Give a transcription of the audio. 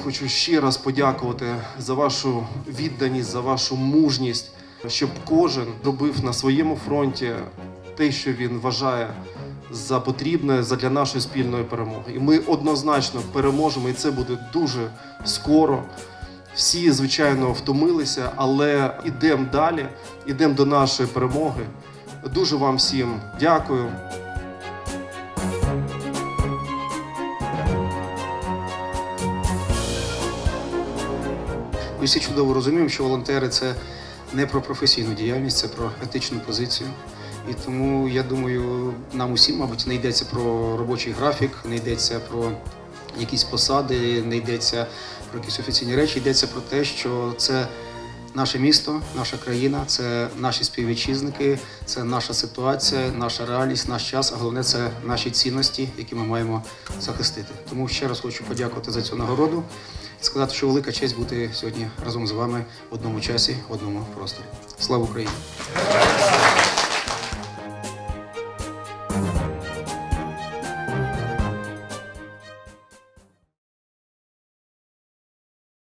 хочу ще раз подякувати за вашу відданість, за вашу мужність, щоб кожен робив на своєму фронті те, що він вважає за потрібне для нашої спільної перемоги. І ми однозначно переможемо, і це буде дуже скоро. Всі, звичайно, втомилися, але йдемо далі, йдемо до нашої перемоги. Дуже вам всім дякую. Ми всі чудово розуміємо, що волонтери це не про професійну діяльність, це про етичну позицію. І тому я думаю, нам усім, мабуть, не йдеться про робочий графік, не йдеться про якісь посади, не йдеться про якісь офіційні речі. Йдеться про те, що це наше місто, наша країна, це наші співвітчизники, це наша ситуація, наша реальність, наш час, а головне це наші цінності, які ми маємо захистити. Тому ще раз хочу подякувати за цю нагороду і сказати, що велика честь бути сьогодні разом з вами в одному часі, в одному просторі. Слава Україні!